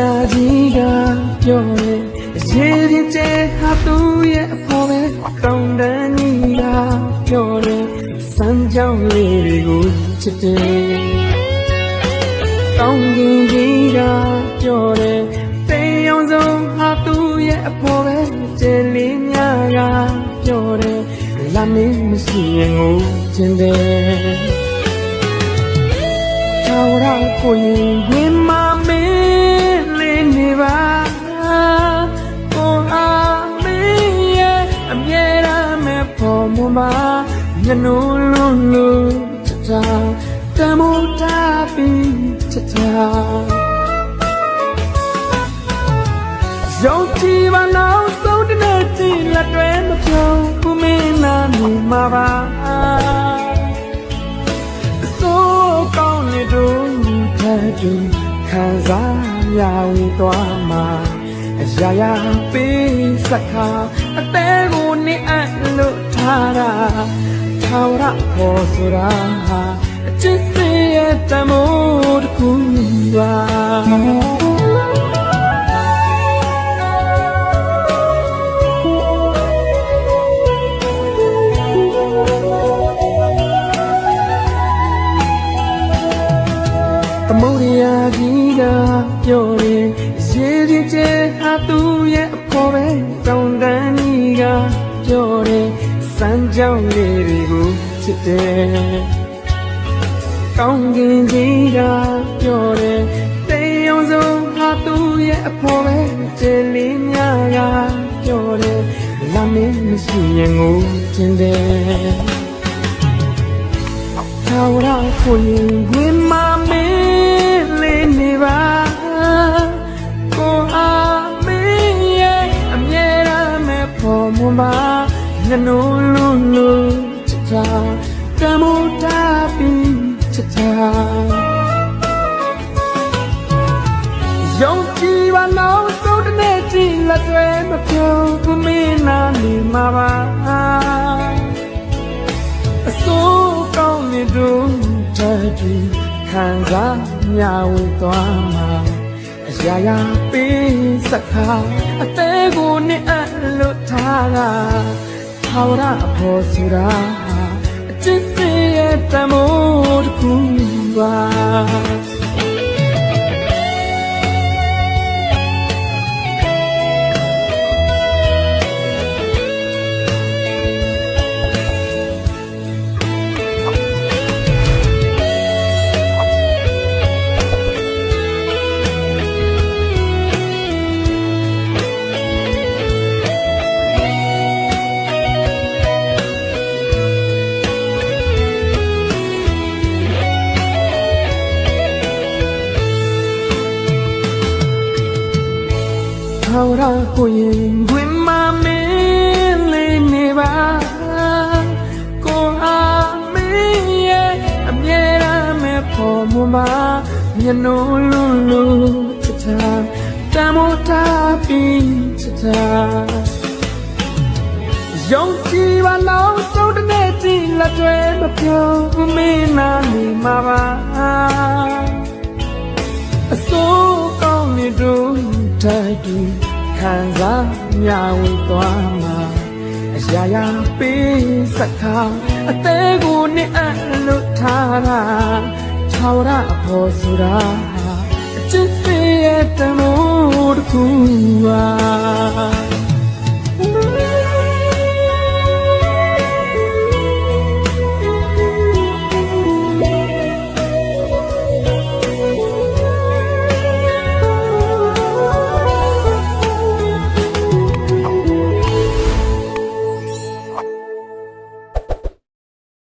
သမုဒ္ဒရာကြီးကပြောတယ်ရေရင်ကျဲဟာသူ့ရဲ့အဖော်ပဲကောင်းတန်းကြီးကပြောတယ်စမ်းကြောင်းလေးတွေကိုချစ်တယ်ကောင်းကင်ကြီးကပြောတယ်တေးအောင်ဆုံးဟာသူ့ရဲ့အဖော်ပဲကျဲလေးများကပြောတယ်လာမင်းမရှိရင်ငိုချင်တယ်ထာဝရကိုရင်ဝင်မမင်း မဲ့ဖို့မပါညနိုးလုံးလုံးချစ်တာတမိုးတာပြီးချစ်တာရုံချီပါနောက်ဆုံးတနေ့ချီလက်တွဲမပြုံးဘူးမင်းနာနေမှာပါဆိုကောင်းနေတို့ထပ်တူခံစားရဝေသွားမှာအရာရာပေးစက်ခါအသေးကိုနေအပ်လို့ ထားတာထာဝရခေါ်ဆိုတာဟာအချစ်စေရဲ့တမိုးတစ်ခုပါသမုဒ္ဒရာကြီးကပြောတယ်ရေရင်ကျဲဟာသူ့ရဲ့အဖော်ပဲ ကြောင်းလေးတွေကိုချစ်တယ်ကောင်းကင်ကြီးကပြောတယ်တေးအောင်ဆုံးဟာသူ့ရဲ့အဖော်ပဲကျဲလေးများကပြောတယ်လာမင်းမရှိရင်ငိုချင်တယ်ထာဝရကိုရင်ဝင်မမင်းလေးနေပါကိုအားမင်းရဲ့အမြဲတမ်းမဲ့ဖို့မပါည နိုးလုံးလုံးချစ်တာကမူတာပြီးချစ်တာယုံကြည်ပါနောက်ဆုံးတစ်နေ့ကြည့်လက်တွေမပြုံးဘူးမင်းနာနေမှာပါအစိုးကောင်းနေတို့တည်းတူခံစားမြဝေသွားမှာအရာရာပေးစခါအသေးကိုနဲ့အလွတ်ထားတာ ထာဝရအဖို့စရာအချစ်စေရဲ့တမိုးတစ်ခုပါ ထာဝရကိုရင်ဝင်မမင်းလေးနေပါကိုအားမင်းရဲ့အမြဲတမ်းမဲ့ဖို့မပါမျက်နှာလုံးလုံးချစ်တာတမိုးတာပြီးချစ်တာယုံကြည်ပါလောက်ဆုံးတဲ့နေ့ကြည့်လက်တွေမပြုံးဘူးမင်းနာနေမှာပါအစိုးကောင်းနေတို့တိုက်တူ ခံစားမြဝေသွားမှာအရာရာပေးစက်ခါအသေးကိုနဲ့အလွတ်ထားတာချောရအဖို့ဆိုတာဟာအချစ်စေရဲ့တမိုးတစ်ခုပါ